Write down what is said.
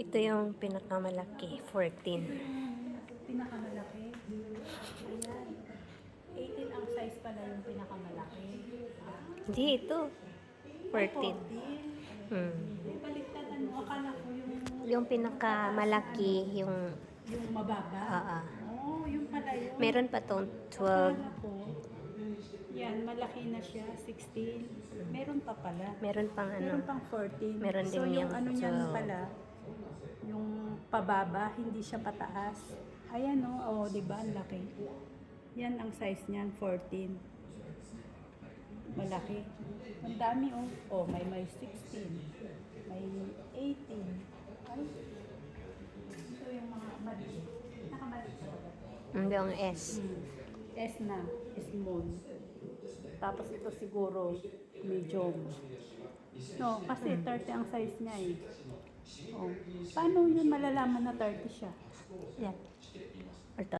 Ito yung pinakamalaki, 14. Pinakamalaki. Ayan. 18 ang size pala yung pinakamalaki. Ah, Hindi, ito. 14. 14. Hmm. May baliktad ano, akala ko yung Yung pinakamalaki, yung... yung mababa. Oo. Oh, yung pala yun. Meron pa tong 12. Akala ko, yan, malaki na siya, 16. Meron pa pala. Meron pang Meron ano. pang 14. Meron so, din yung yung ano niyan 12. pala, pababa, hindi siya pataas. Ayan o, oh, di ba? Ang laki. Yan ang size niyan, 14. Malaki. Ang dami oh. Oh, may may 16. May 18. Ay. Ito yung mga maliit. Nakamaliit talaga. Hindi yung S. Hmm. S na, small. Tapos ito siguro medium. No, kasi 30 ang size niya eh. Oh. Paano yun malalaman na 30 siya? Yan.